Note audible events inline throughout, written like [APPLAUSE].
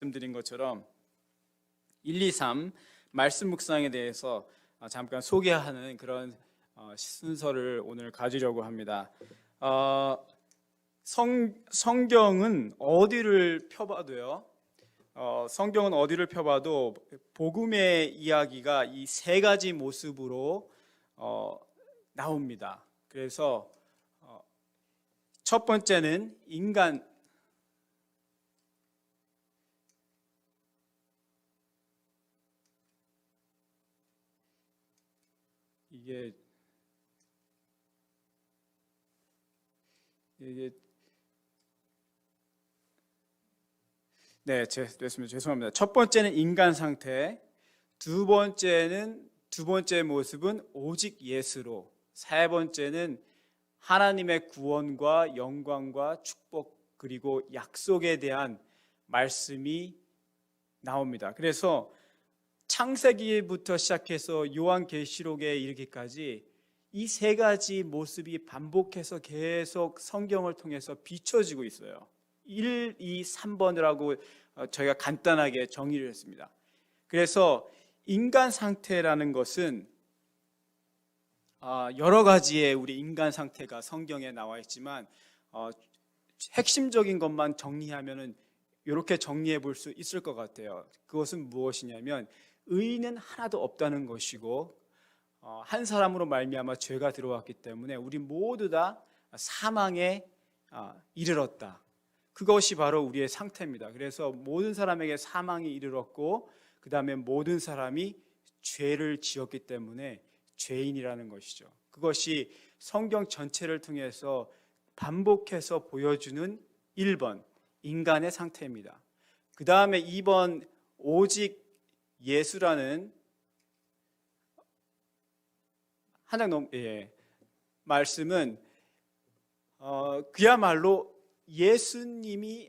말씀드린 것처럼 1, 2, 3 말씀 묵상에 대해서 어, 잠깐 소개하는 그런 어, 순서를 오늘 가지려고 합니다. 어, 성, 성경은 어디를 펴봐도요. 어, 성경은 어디를 펴봐도 복음의 이야기가 이 세 가지 모습으로 어, 나옵니다. 그래서 어, 첫 번째는 인간 이게 이게 네, 제, 됐습니다. 죄송합니다. 첫 번째는 인간 상태, 두 번째는 두 번째 모습은 오직 예수로, 세 번째는 하나님의 구원과 영광과 축복 그리고 약속에 대한 말씀이 나옵니다. 그래서 창세기부터 시작해서 요한계시록에 이르기까지 이 세 가지 모습이 반복해서 계속 성경을 통해서 비춰지고 있어요. 1, 2, 3번이라고 어, 저희가 간단하게 정의를 했습니다. 그래서 인간 상태라는 것은 아, 여러 가지의 우리 인간 상태가 성경에 나와 있지만 어, 핵심적인 것만 정리하면은 이렇게 정리해 볼 수 있을 것 같아요. 그것은 무엇이냐면 의인은 하나도 없다는 것이고 어, 한 사람으로 말미암아 죄가 들어왔기 때문에 우리 모두 다 사망에 아, 이르렀다. 그것이 바로 우리의 상태입니다. 그래서 모든 사람에게 사망이 이르렀고 그 다음에 모든 사람이 죄를 지었기 때문에 죄인이라는 것이죠. 그것이 성경 전체를 통해서 반복해서 보여주는 1번 인간의 상태입니다. 그 다음에 2번 오직 예수라는 한 장 넘 예. 말씀은 어, 그야말로 예수님이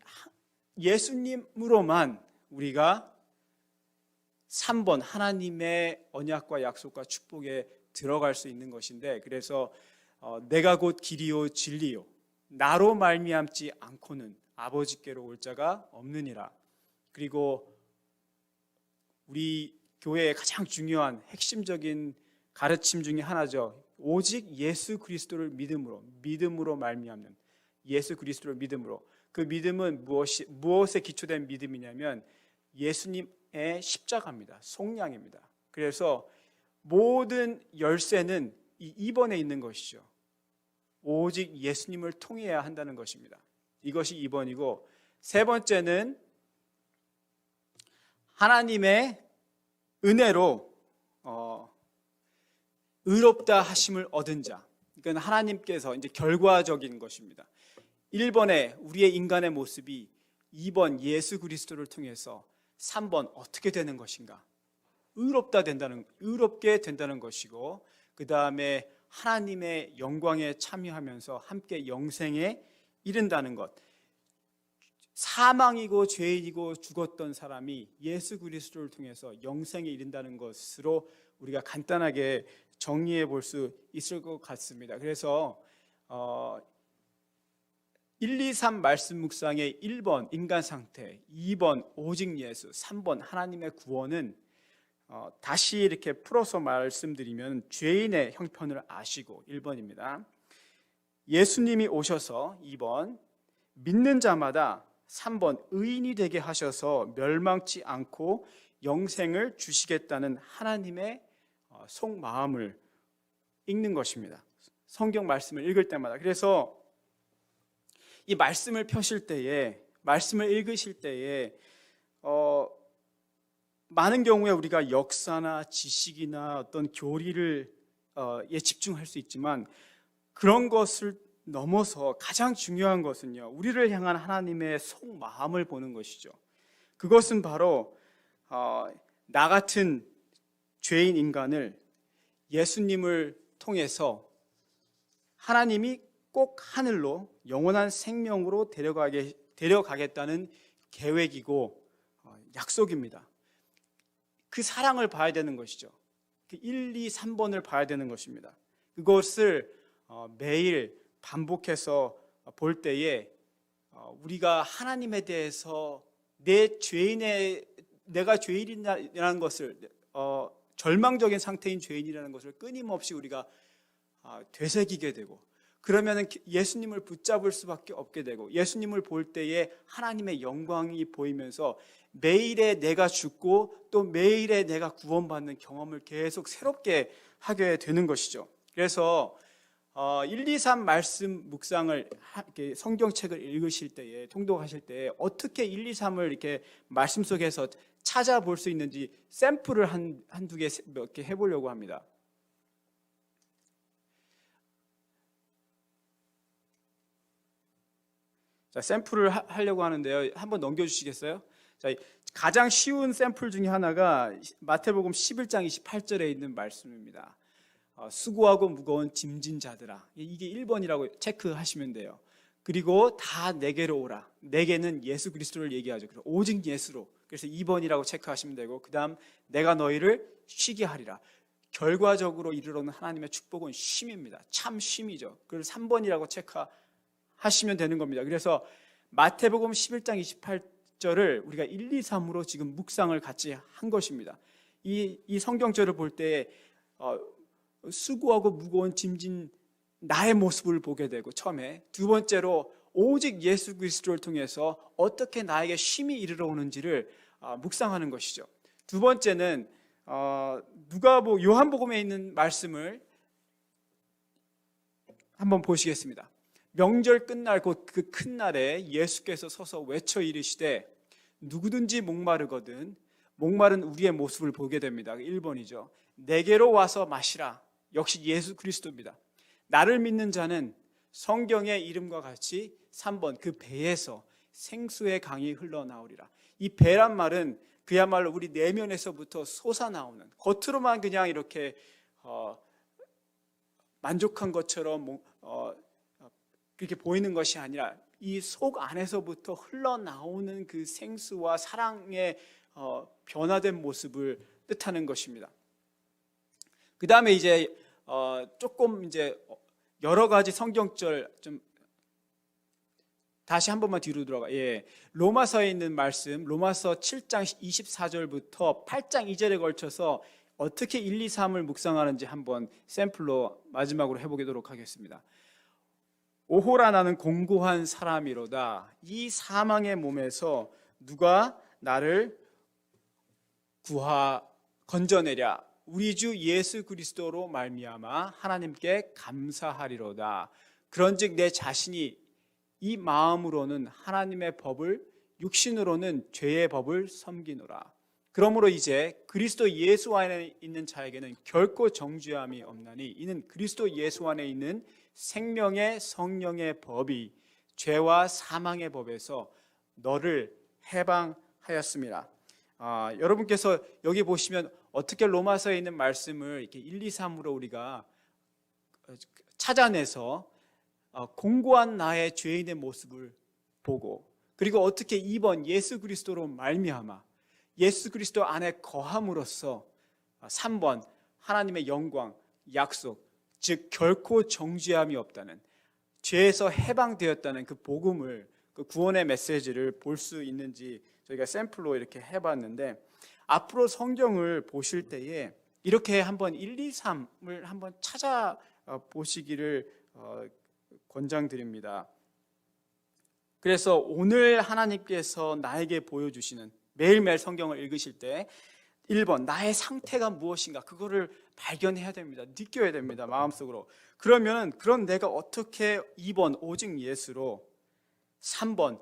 예수님으로만 우리가 3번 하나님의 언약과 약속과 축복에 들어갈 수 있는 것인데 그래서 어, 내가 곧 길이요 진리요 나로 말미암지 않고는 아버지께로 올 자가 없느니라. 그리고 우리 교회의 가장 중요한 핵심적인 가르침 중에 하나죠. 오직 예수 그리스도를 믿음으로 믿음으로 말미암는 예수 그리스도를 믿음으로 그 믿음은 무엇이 무엇에 기초된 믿음이냐면 예수님의 십자가입니다. 속량입니다. 그래서 모든 열쇠는 이 2번에 있는 것이죠. 오직 예수님을 통해야 한다는 것입니다. 이것이 2번이고 세 번째는 하나님의 은혜로 어, 의롭다 하심을 얻은 자. 그러니까 하나님께서 이제 결과적인 것입니다. 1번에 우리의 인간의 모습이 2번 예수 그리스도를 통해서 3번 어떻게 되는 것인가? 의롭다 된다는 의롭게 된다는 것이고 그다음에 하나님의 영광에 참여하면서 함께 영생에 이른다는 것. 사망이고 죄인이고 죽었던 사람이 예수 그리스도를 통해서 영생에 이른다는 것으로 우리가 간단하게 정리해 볼 수 있을 것 같습니다. 그래서 어 1, 2, 3 말씀 묵상의 1번 인간 상태, 2번 오직 예수, 3번 하나님의 구원은 어, 다시 이렇게 풀어서 말씀드리면 죄인의 형편을 아시고 1번입니다. 예수님이 오셔서 2번 믿는 자마다 3번 의인이 되게 하셔서 멸망치 않고 영생을 주시겠다는 하나님의 어, 속마음을 읽는 것입니다. 성경 말씀을 읽을 때마다 그래서 이 말씀을 펴실 때에 말씀을 읽으실 때에 어, 많은 경우에 우리가 역사나 지식이나 어떤 교리를 어, 예 집중할 수 있지만 그런 것을 넘어서 가장 중요한 것은요 우리를 향한 하나님의 속 마음을 보는 것이죠. 그것은 바로 어, 나 같은 죄인 인간을 예수님을 통해서 하나님이 꼭 하늘로 영원한 생명으로 데려가게, 데려가겠다는 계획이고 어, 약속입니다. 그 사랑을 봐야 되는 것이죠. 그 1, 2, 3번을 봐야 되는 것입니다. 그것을 어, 매일 반복해서 볼 때에 어, 우리가 하나님에 대해서 내 죄인의 내가 죄인이라는 것을 어, 절망적인 상태인 죄인이라는 것을 끊임없이 우리가 아, 되새기게 되고 그러면은 예수님을 붙잡을 수밖에 없게 되고 예수님을 볼 때에 하나님의 영광이 보이면서 매일에 내가 죽고 또 매일에 내가 구원받는 경험을 계속 새롭게 하게 되는 것이죠. 그래서 어, 1, 2, 3 말씀 묵상을 성경책을 읽으실 때에 통독하실 때에 어떻게 1, 2, 3을 이렇게 말씀 속에서 찾아볼 수 있는지 샘플을 한 한두 개 몇 개 해보려고 합니다. 자, 샘플을 하, 하려고 하는데요. 한번 넘겨주시겠어요? 자, 가장 쉬운 샘플 중에 하나가 마태복음 11장 28절에 있는 말씀입니다. 어, 수고하고 무거운 짐진 자들아. 이게 1번이라고 체크하시면 돼요. 그리고 다 내게로 오라. 내게는 예수 그리스도를 얘기하죠. 오직 예수로. 그래서 2번이라고 체크하시면 되고 그다음 내가 너희를 쉬게 하리라. 결과적으로 이르러는 하나님의 축복은 쉼입니다. 참 쉼이죠. 그걸 3번이라고 체크하시면 되는 겁니다. 그래서 마태복음 11장 28절을 우리가 1, 2, 3으로 지금 묵상을 같이 한 것입니다. 이, 이 성경절을 볼 때 어, 수고하고 무거운 짐진 나의 모습을 보게 되고 처음에 두 번째로 오직 예수 그리스도를 통해서 어떻게 나에게 쉼이 이르러 오는지를 아, 묵상하는 것이죠. 두 번째는 어, 누가 뭐 요한복음에 있는 말씀을 한번 보시겠습니다. 명절 끝날 곧 그 큰 날에 예수께서 서서 외쳐 이르시되 누구든지 목마르거든 목마른 우리의 모습을 보게 됩니다. 1번이죠. 내게로 와서 마시라. 역시 예수 그리스도입니다. 나를 믿는 자는 성경의 이름과 같이 3번 그 배에서 생수의 강이 흘러나오리라. 이 배란 말은 그야말로 우리 내면에서부터 솟아나오는 겉으로만 그냥 이렇게 어, 만족한 것처럼 뭐, 어, 그렇게 보이는 것이 아니라 이 속 안에서부터 흘러나오는 그 생수와 사랑의 어, 변화된 모습을 뜻하는 것입니다. 그 다음에 이제 어, 조금 이제 여러 가지 성경절 좀 다시 한 번만 뒤로 들어가. 예. 로마서에 있는 말씀, 로마서 7장 24절부터 8장 2절에 걸쳐서 어떻게 1, 2, 3을 묵상하는지 한번 샘플로 마지막으로 해보도록 하겠습니다. 오호라 나는 공고한 사람이로다. 이 사망의 몸에서 누가 나를 구하 건져내랴. 우리 주 예수 그리스도로 말미암아 하나님께 감사하리로다. 그런즉 내 자신이 이 마음으로는 하나님의 법을 육신으로는 죄의 법을 섬기노라. 그러므로 이제 그리스도 예수 안에 있는 자에게는 결코 정죄함이 없나니 이는 그리스도 예수 안에 있는 생명의 성령의 법이 죄와 사망의 법에서 너를 해방하였습니다. 아, 여러분께서 여기 보시면 어떻게 로마서에 있는 말씀을 이렇게 1, 2, 3으로 우리가 찾아내서 어, 공고한 나의 죄인의 모습을 보고 그리고 어떻게 2번 예수 그리스도로 말미암아 예수 그리스도 안에 거함으로써 3번 하나님의 영광 약속 즉 결코 정죄함이 없다는 죄에서 해방되었다는 그 복음을 그 구원의 메시지를 볼 수 있는지 저희가 샘플로 이렇게 해봤는데 앞으로 성경을 보실 때에 이렇게 한번 1, 2, 3을 한번 찾아 보시기를 권장드립니다. 그래서 오늘 하나님께서 나에게 보여주시는 매일매일 성경을 읽으실 때 1번 나의 상태가 무엇인가 그거를 발견해야 됩니다. 느껴야 됩니다. 마음속으로. 그러면 그런 내가 어떻게 2번 오직 예수로 3번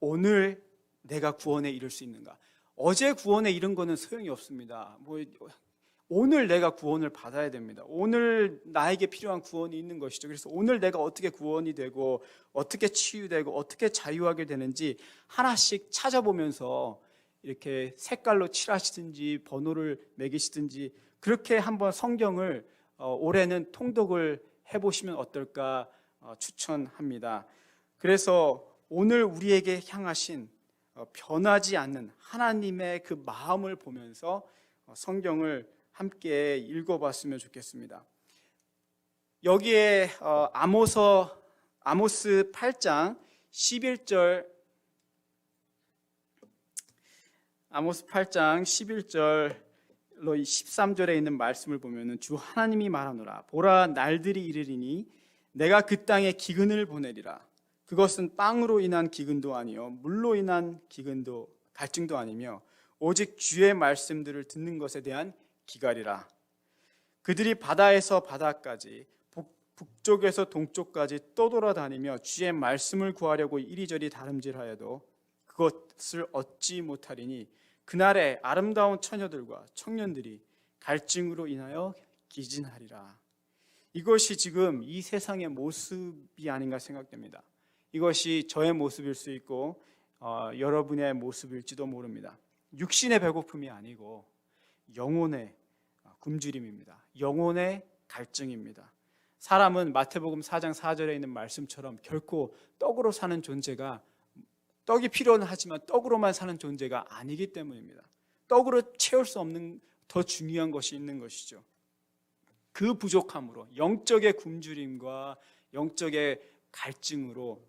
오늘 내가 구원에 이를 수 있는가? 어제 구원에 이른 거는 소용이 없습니다. 뭐 오늘 내가 구원을 받아야 됩니다. 오늘 나에게 필요한 구원이 있는 것이죠. 그래서 오늘 내가 어떻게 구원이 되고 어떻게 치유되고 어떻게 자유하게 되는지 하나씩 찾아보면서 이렇게 색깔로 칠하시든지 번호를 매기시든지 그렇게 한번 성경을 어, 올해는 통독을 해보시면 어떨까 어, 추천합니다. 그래서 오늘 우리에게 향하신 어, 변하지 않는 하나님의 그 마음을 보면서 성경을 함께 읽어봤으면 좋겠습니다. 여기에 아모서 아모스 8장 11절 아모스 8장 11절로 13절에 있는 말씀을 보면은 주 하나님이 말하노라 보라 날들이 이르리니 내가 그 땅에 기근을 보내리라 그것은 빵으로 인한 기근도 아니요 물로 인한 기근도 갈증도 아니며 오직 주의 말씀들을 듣는 것에 대한 기갈이라 그들이 바다에서 바다까지 북- 북쪽에서 동쪽까지 떠돌아다니며 주의 말씀을 구하려고 이리저리 다름질하여도 그것을 얻지 못하리니 그날에 아름다운 처녀들과 청년들이 갈증으로 인하여 기진하리라. 이것이 지금 이 세상의 모습이 아닌가 생각됩니다. 이것이 저의 모습일 수 있고 어, 여러분의 모습일지도 모릅니다. 육신의 배고픔이 아니고 영혼의 어, 굶주림입니다. 영혼의 갈증입니다. 사람은 마태복음 4장 4절에 있는 말씀처럼 결코 떡으로 사는 존재가 떡이 필요는 하지만 떡으로만 사는 존재가 아니기 때문입니다. 떡으로 채울 수 없는 더 중요한 것이 있는 것이죠. 그 부족함으로 영적의 굶주림과 영적의 갈증으로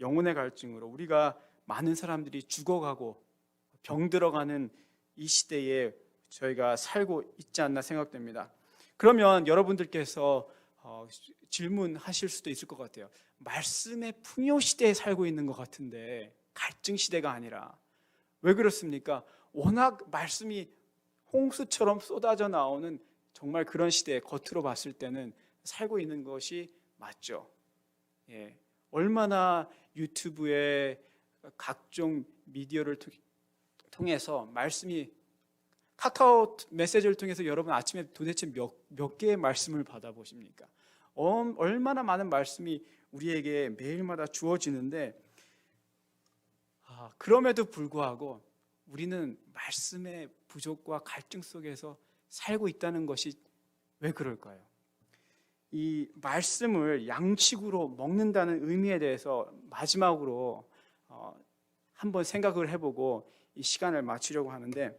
영혼의 갈증으로 우리가 많은 사람들이 죽어가고 병들어가는 이 시대에 저희가 살고 있지 않나 생각됩니다. 그러면 여러분들께서 어, 질문하실 수도 있을 것 같아요. 말씀의 풍요 시대에 살고 있는 것 같은데 갈증 시대가 아니라 왜 그렇습니까? 워낙 말씀이 홍수처럼 쏟아져 나오는 정말 그런 시대에 겉으로 봤을 때는 살고 있는 것이 맞죠. 예. 얼마나 유튜브에 각종 미디어를 통- 통해서 말씀이 카카오 메시지를 통해서 여러분 아침에 도대체 몇, 몇 개의 말씀을 받아보십니까? 엄- 얼마나 많은 말씀이 우리에게 매일마다 주어지는데 아, 그럼에도 불구하고 우리는 말씀의 부족과 갈증 속에서 살고 있다는 것이 왜 그럴까요? 이 말씀을 양식으로 먹는다는 의미에 대해서 마지막으로 어, 한번 생각을 해보고 이 시간을 마치려고 하는데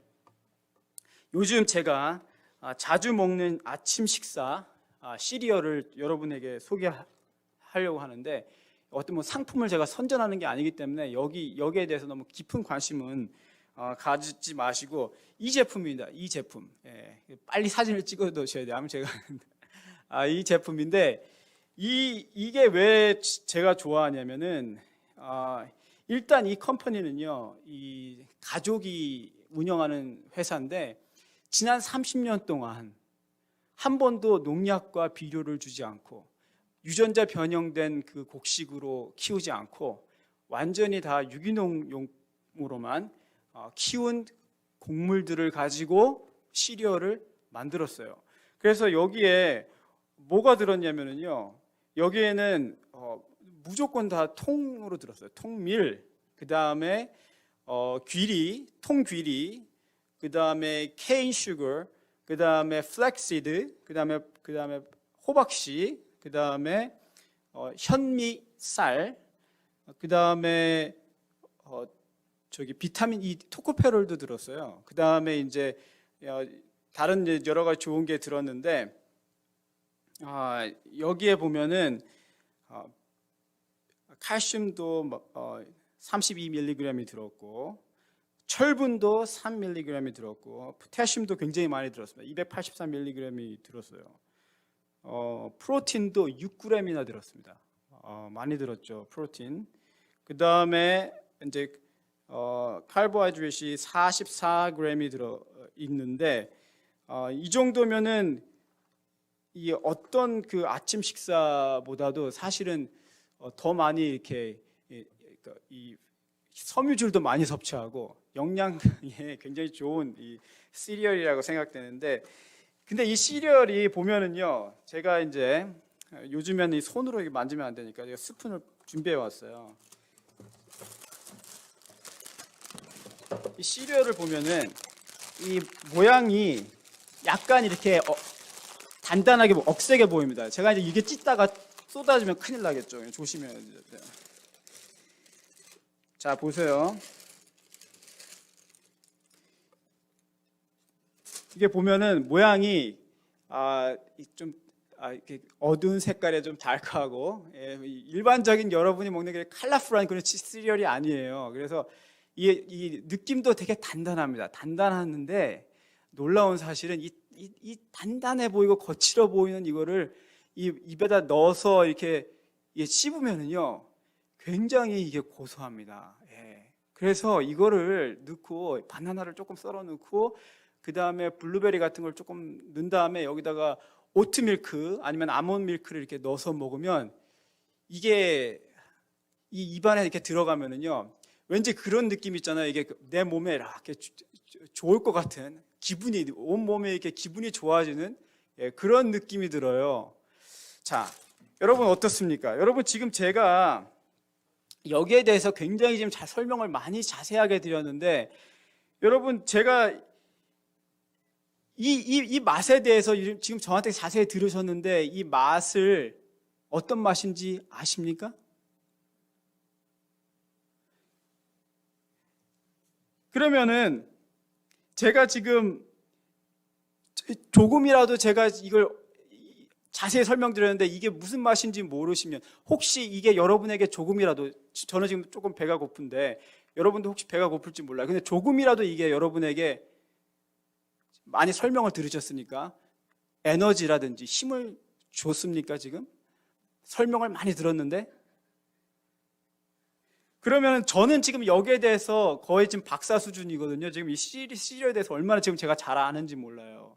요즘 제가 아, 자주 먹는 아침 식사 아, 시리얼을 여러분에게 소개하려고 하는데 어떤 뭐 상품을 제가 선전하는 게 아니기 때문에 여기 여기에 대해서 너무 깊은 관심은 어, 가지지 마시고 이 제품입니다. 이 제품 예, 빨리 사진을 찍어 놓으셔야 돼요. 아무 제가 [LAUGHS] 아, 이 제품인데 이 이게 왜 제가 좋아하냐면은 아, 일단 이 컴퍼니는요 이 가족이 운영하는 회사인데 지난 30년 동안 한 번도 농약과 비료를 주지 않고 유전자 변형된 그 곡식으로 키우지 않고 완전히 다 유기농용으로만 어, 키운 곡물들을 가지고 시리얼을 만들었어요. 그래서 여기에 뭐가 들었냐면요. 여기에는 어, 무조건 다 통으로 들었어요. 통밀, 그 다음에 어, 귀리, 통귀리, 그 다음에 케인 슈거, 그 다음에 플렉시드, 그 다음에 그 다음에 호박씨, 그 다음에 어, 현미 쌀, 그 다음에 어, 저기 비타민 E 토코페롤도 들었어요. 그 다음에 이제 어, 다른 여러 가지 좋은 게 들었는데 아, 여기에 보면은 어, 칼슘도 뭐, 어, 32mg이 들었고 철분도 3mg이 들었고 포타슘도 굉장히 많이 들었습니다. 283mg이 들었어요. 어, 프로틴도 6g이나 들었습니다. 어, 많이 들었죠. 프로틴. 그 다음에 이제 어, 칼보하이드레이트이 44g이 들어 있는데 어, 이 정도면은 이 어떤 그 아침 식사보다도 사실은 어, 더 많이 이렇게 이, 이 섬유질도 많이 섭취하고 영양에 [LAUGHS] 굉장히 좋은 이 시리얼이라고 생각되는데 근데 이 시리얼이 보면은요 제가 이제 요즘에는 이 손으로 만지면 안 되니까 제가 스푼을 준비해 왔어요. 이 시리얼을 보면은 이 모양이 약간 이렇게 어, 단단하게 뭐 억세게 보입니다. 제가 이제 이게 찢다가 쏟아지면 큰일 나겠죠. 조심해야 돼요. 자 보세요. 이게 보면은 모양이 아 좀 아, 이렇게 어두운 색깔에 좀 달카하고 예, 이 일반적인 여러분이 먹는 게 컬러풀한 그런 치- 시리얼이 아니에요. 그래서 이, 이 느낌도 되게 단단합니다. 단단하는데 놀라운 사실은 이, 이, 이 단단해 보이고 거칠어 보이는 이거를 이 입에다 넣어서 이렇게 씹으면은요 굉장히 이게 고소합니다. 예. 그래서 이거를 넣고 바나나를 조금 썰어 넣고 그 다음에 블루베리 같은 걸 조금 넣은 다음에 여기다가 오트 밀크 아니면 아몬드 밀크를 이렇게 넣어서 먹으면 이게 이 입안에 이렇게 들어가면은요 왠지 그런 느낌 있잖아요. 이게 내 몸에 이렇게 좋을 것 같은 기분이 온 몸에 이렇게 기분이 좋아지는 예, 그런 느낌이 들어요. 자, 여러분 어떻습니까? 여러분 지금 제가 여기에 대해서 굉장히 지금 잘 설명을 많이 자세하게 드렸는데 여러분 제가 이, 이, 이 맛에 대해서 지금 저한테 자세히 들으셨는데 이 맛을 어떤 맛인지 아십니까? 그러면은 제가 지금 조금이라도 제가 이걸 자세히 설명드렸는데 이게 무슨 맛인지 모르시면 혹시 이게 여러분에게 조금이라도 저는 지금 조금 배가 고픈데 여러분도 혹시 배가 고플지 몰라요. 근데 조금이라도 이게 여러분에게 많이 설명을 들으셨으니까 에너지라든지 힘을 줬습니까 지금? 설명을 많이 들었는데 그러면 저는 지금 여기에 대해서 거의 지금 박사 수준이거든요. 지금 이 시리, 시리얼에 대해서 얼마나 지금 제가 잘 아는지 몰라요.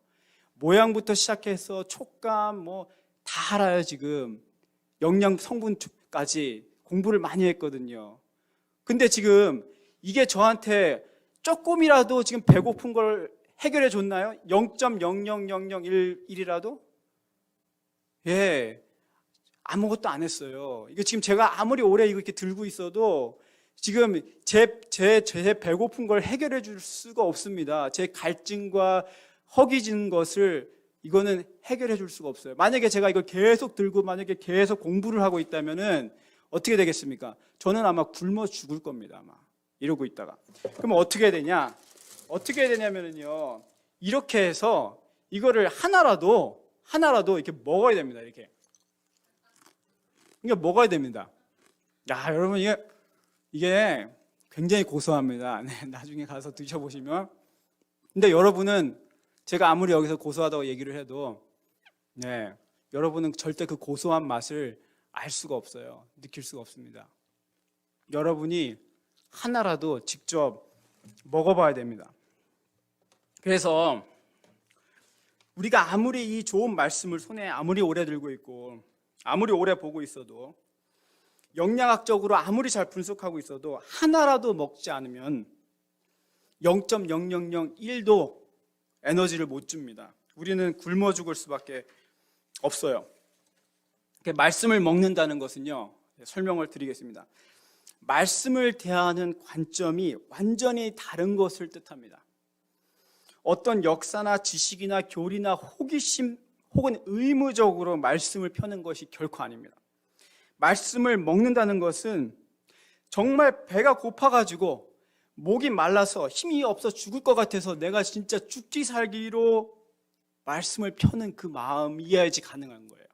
모양부터 시작해서 촉감 뭐 다 알아요 지금 영양 성분까지 공부를 많이 했거든요. 근데 지금 이게 저한테 조금이라도 지금 배고픈 걸 해결해 줬나요? 0.00001이라도? 예. 아무것도 안 했어요. 이거 지금 제가 아무리 오래 이거 이렇게 들고 있어도 지금 제, 제, 제 배고픈 걸 해결해 줄 수가 없습니다. 제 갈증과 허기지는 것을 이거는 해결해 줄 수가 없어요. 만약에 제가 이걸 계속 들고 만약에 계속 공부를 하고 있다면은 어떻게 되겠습니까? 저는 아마 굶어 죽을 겁니다. 아마 이러고 있다가. 그럼 어떻게 되냐? 어떻게 되냐면은요. 이렇게 해서 이거를 하나라도 하나라도 이렇게 먹어야 됩니다. 이렇게. 이게 먹어야 됩니다. 야, 여러분 이게 이게 굉장히 고소합니다. [LAUGHS] 네, 나중에 가서 드셔보시면. 근데 여러분은 제가 아무리 여기서 고소하다고 얘기를 해도, 네, 여러분은 절대 그 고소한 맛을 알 수가 없어요. 느낄 수가 없습니다. 여러분이 하나라도 직접 먹어봐야 됩니다. 그래서 우리가 아무리 이 좋은 말씀을 손에 아무리 오래 들고 있고 아무리 오래 보고 있어도 영양학적으로 아무리 잘 분석하고 있어도 하나라도 먹지 않으면 0.0001도 에너지를 못 줍니다. 우리는 굶어 죽을 수밖에 없어요. 말씀을 먹는다는 것은요, 설명을 드리겠습니다. 말씀을 대하는 관점이 완전히 다른 것을 뜻합니다. 어떤 역사나 지식이나 교리나 호기심 혹은 의무적으로 말씀을 펴는 것이 결코 아닙니다. 말씀을 먹는다는 것은 정말 배가 고파가지고 목이 말라서 힘이 없어 죽을 것 같아서 내가 진짜 죽기 살기로 말씀을 펴는 그 마음이어야지 가능한 거예요.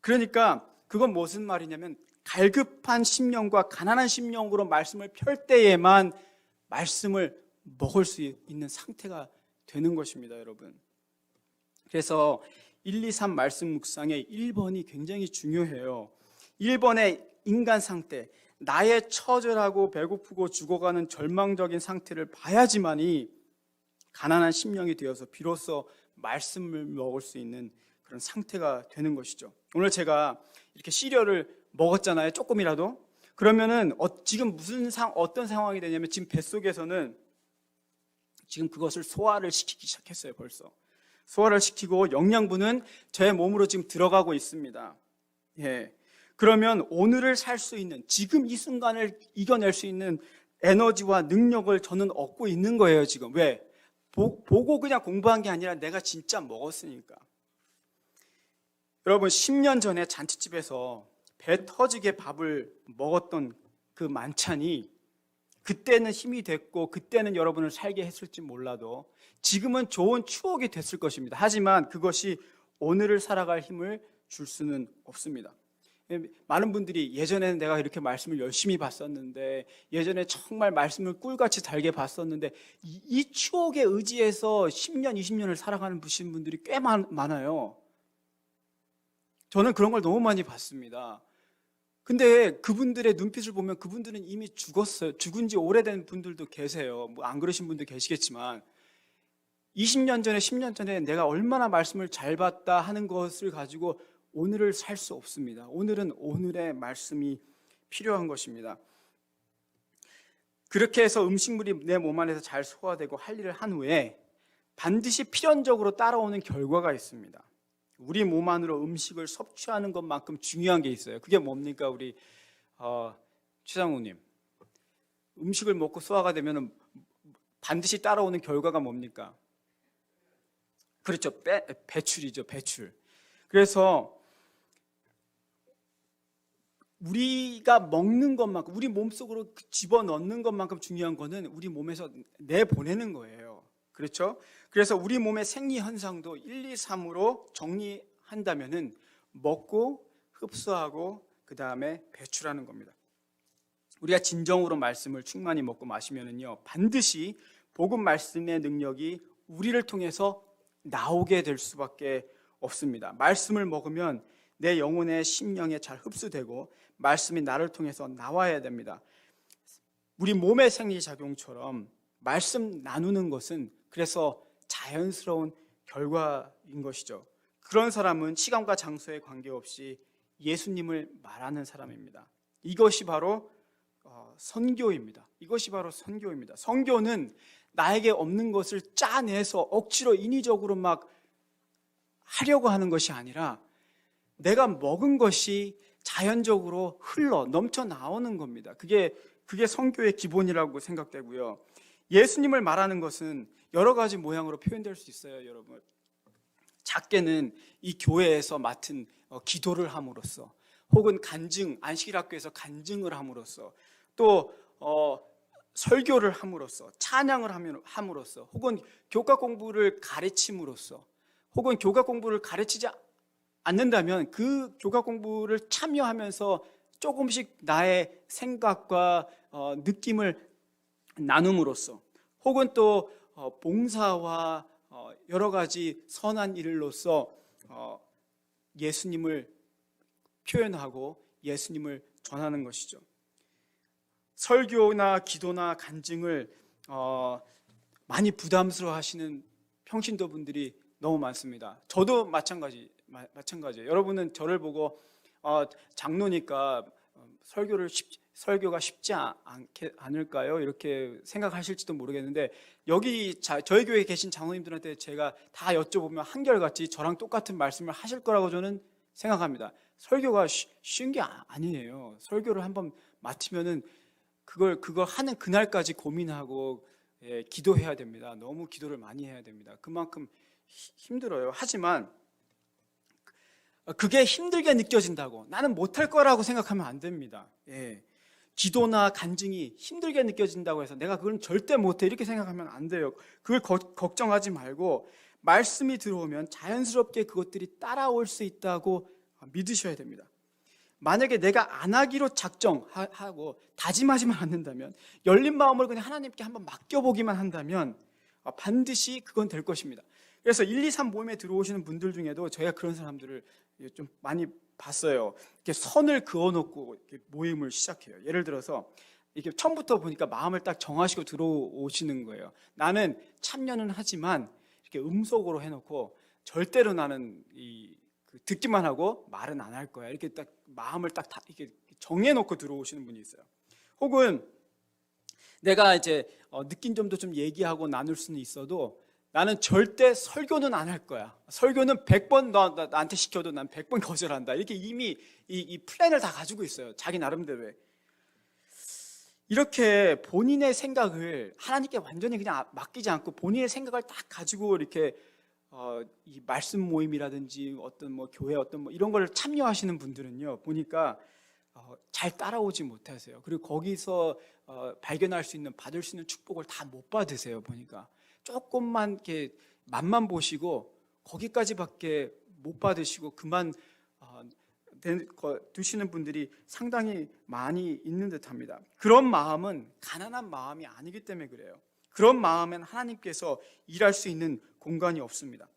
그러니까 그건 무슨 말이냐면 갈급한 심령과 가난한 심령으로 말씀을 펼 때에만 말씀을 먹을 수 있는 상태가 되는 것입니다, 여러분. 그래서 1, 2, 3 말씀 묵상의 1번이 굉장히 중요해요. 1번의 인간 상태, 나의 처절하고 배고프고 죽어가는 절망적인 상태를 봐야지만이 가난한 심령이 되어서 비로소 말씀을 먹을 수 있는 그런 상태가 되는 것이죠. 오늘 제가 이렇게 시리얼을 먹었잖아요. 조금이라도. 그러면은 어, 지금 무슨 상 어떤 상황이 되냐면 지금 뱃속에서는 지금 그것을 소화를 시키기 시작했어요, 벌써. 소화를 시키고 영양분은 제 몸으로 지금 들어가고 있습니다. 예. 그러면 오늘을 살 수 있는 지금 이 순간을 이겨낼 수 있는 에너지와 능력을 저는 얻고 있는 거예요, 지금. 왜? 보, 보고 그냥 공부한 게 아니라 내가 진짜 먹었으니까. 여러분, 10년 전에 잔치집에서 배 터지게 밥을 먹었던 그 만찬이 그때는 힘이 됐고 그때는 여러분을 살게 했을지 몰라도 지금은 좋은 추억이 됐을 것입니다. 하지만 그것이 오늘을 살아갈 힘을 줄 수는 없습니다. 많은 분들이 예전에는 내가 이렇게 말씀을 열심히 봤었는데 예전에 정말 말씀을 꿀같이 달게 봤었는데 이, 이 추억에 의지해서 10년, 20년을 살아가는 분들이 꽤 많, 많아요. 저는 그런 걸 너무 많이 봤습니다. 근데 그분들의 눈빛을 보면 그분들은 이미 죽었어요. 죽은 지 오래된 분들도 계세요. 뭐 안 그러신 분도 계시겠지만 20년 전에 10년 전에 내가 얼마나 말씀을 잘 봤다 하는 것을 가지고 오늘을 살 수 없습니다. 오늘은 오늘의 말씀이 필요한 것입니다. 그렇게 해서 음식물이 내 몸 안에서 잘 소화되고 할 일을 한 후에 반드시 필연적으로 따라오는 결과가 있습니다. 우리 몸 안으로 음식을 섭취하는 것만큼 중요한 게 있어요. 그게 뭡니까, 우리 어, 최장우님? 음식을 먹고 소화가 되면 반드시 따라오는 결과가 뭡니까? 그렇죠, 배, 배출이죠, 배출. 그래서 우리가 먹는 것만큼 우리 몸속으로 집어 넣는 것만큼 중요한 거는 우리 몸에서 내보내는 거예요. 그렇죠? 그래서 우리 몸의 생리 현상도 1, 2, 3으로 정리한다면은 먹고 흡수하고 그 다음에 배출하는 겁니다. 우리가 진정으로 말씀을 충만히 먹고 마시면은요. 반드시 복음 말씀의 능력이 우리를 통해서 나오게 될 수밖에 없습니다. 말씀을 먹으면 내 영혼의 심령에 잘 흡수되고 말씀이 나를 통해서 나와야 됩니다. 우리 몸의 생리 작용처럼 말씀 나누는 것은 그래서 자연스러운 결과인 것이죠. 그런 사람은 시간과 장소에 관계없이 예수님을 말하는 사람입니다. 이것이 바로 어, 선교입니다. 이것이 바로 선교입니다. 선교는 나에게 없는 것을 짜내서 억지로 인위적으로 막 하려고 하는 것이 아니라 내가 먹은 것이 자연적으로 흘러 넘쳐 나오는 겁니다. 그게 그게 선교의 기본이라고 생각되고요. 예수님을 말하는 것은 여러 가지 모양으로 표현될 수 있어요, 여러분. 작게는 이 교회에서 맡은 어, 기도를 함으로써 혹은 간증 안식일학교에서 간증을 함으로써 또 어, 설교를 함으로써 찬양을 함으로써 혹은 교과 공부를 가르침으로써 혹은 교과 공부를 가르치지 않는다면 그 교과 공부를 참여하면서 조금씩 나의 생각과 어, 느낌을 나눔으로써 혹은 또 어, 봉사와 어, 여러 가지 선한 일로서 어, 예수님을 표현하고 예수님을 전하는 것이죠. 설교나 기도나 간증을 어, 많이 부담스러워 하시는 평신도 분들이 너무 많습니다. 저도 마찬가지 마, 마찬가지예요. 여러분은 저를 보고 어, 장로니까 어, 설교를 쉽, 설교가 쉽지 않게 않을까요? 이렇게 생각하실지도 모르겠는데 여기 자, 저희 교회에 계신 장로님들한테 제가 다 여쭤보면 한결같이 저랑 똑같은 말씀을 하실 거라고 저는 생각합니다. 설교가 쉬운 게 아, 아니에요. 설교를 한번 맡으면은 그걸 그걸 하는 그날까지 고민하고 예, 기도해야 됩니다. 너무 기도를 많이 해야 됩니다. 그만큼 힘들어요. 하지만 그게 힘들게 느껴진다고 나는 못할 거라고 생각하면 안 됩니다. 예. 기도나 간증이 힘들게 느껴진다고 해서 내가 그건 절대 못해 이렇게 생각하면 안 돼요. 그걸 거, 걱정하지 말고 말씀이 들어오면 자연스럽게 그것들이 따라올 수 있다고 믿으셔야 됩니다. 만약에 내가 안 하기로 작정하고 다짐하지만 않는다면 열린 마음으로 그냥 하나님께 한번 맡겨보기만 한다면 반드시 그건 될 것입니다. 그래서 1, 2, 3 모임에 들어오시는 분들 중에도 저희가 그런 사람들을 좀 많이 봤어요. 이렇게 선을 그어놓고 이렇게 모임을 시작해요. 예를 들어서 이렇게 처음부터 보니까 마음을 딱 정하시고 들어오시는 거예요. 나는 참여는 하지만 이렇게 음속으로 해놓고 절대로 나는 이 그 듣기만 하고 말은 안 할 거야. 이렇게 딱 마음을 딱 이렇게 정해놓고 들어오시는 분이 있어요. 혹은 내가 이제 어, 느낀 점도 좀 얘기하고 나눌 수는 있어도 나는 절대 설교는 안 할 거야. 설교는 100번 너, 나, 나한테 시켜도 난 100번 [LAUGHS] 거절한다. 이렇게 이미 이, 이 플랜을 다 가지고 있어요. 자기 나름대로의. 이렇게 본인의 생각을 하나님께 완전히 그냥 맡기지 않고 본인의 생각을 딱 가지고 이렇게 어, 이 말씀 모임이라든지 어떤 뭐 교회 어떤 뭐 이런 걸 참여하시는 분들은요 보니까 어, 잘 따라오지 못하세요. 그리고 거기서 어, 발견할 수 있는 받을 수 있는 축복을 다 못 받으세요. 보니까 조금만 이렇게 맛만 보시고 거기까지밖에 못 받으시고 그만 어, 된거 두시는 분들이 상당히 많이 있는 듯합니다. 그런 마음은 가난한 마음이 아니기 때문에 그래요. 그런 마음엔 하나님께서 일할 수 있는 공간이 없습니다.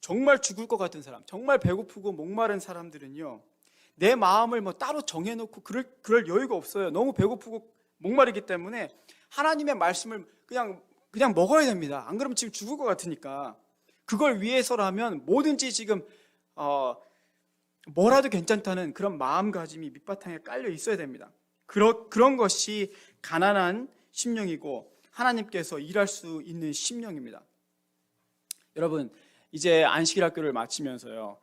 정말 죽을 것 같은 사람, 정말 배고프고 목마른 사람들은요, 내 마음을 뭐 따로 정해놓고 그럴, 그럴 여유가 없어요. 너무 배고프고 목마르기 때문에 하나님의 말씀을 그냥, 그냥 먹어야 됩니다. 안 그러면 지금 죽을 것 같으니까. 그걸 위해서라면 뭐든지 지금, 어, 뭐라도 괜찮다는 그런 마음가짐이 밑바탕에 깔려 있어야 됩니다. 그러, 그런 것이 가난한 심령이고 하나님께서 일할 수 있는 심령입니다. 여러분, 이제 안식일 학교를 마치면서요.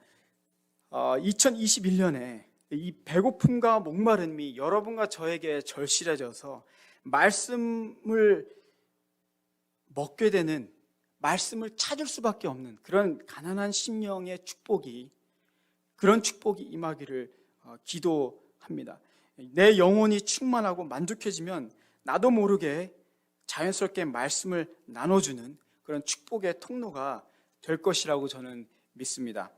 어, 2021년에 이 배고픔과 목마름이 여러분과 저에게 절실해져서 말씀을 먹게 되는 말씀을 찾을 수밖에 없는 그런 가난한 심령의 축복이 그런 축복이 임하기를 어, 기도합니다. 내 영혼이 충만하고 만족해지면 나도 모르게 자연스럽게 말씀을 나눠주는 그런 축복의 통로가 될 것이라고 저는 믿습니다.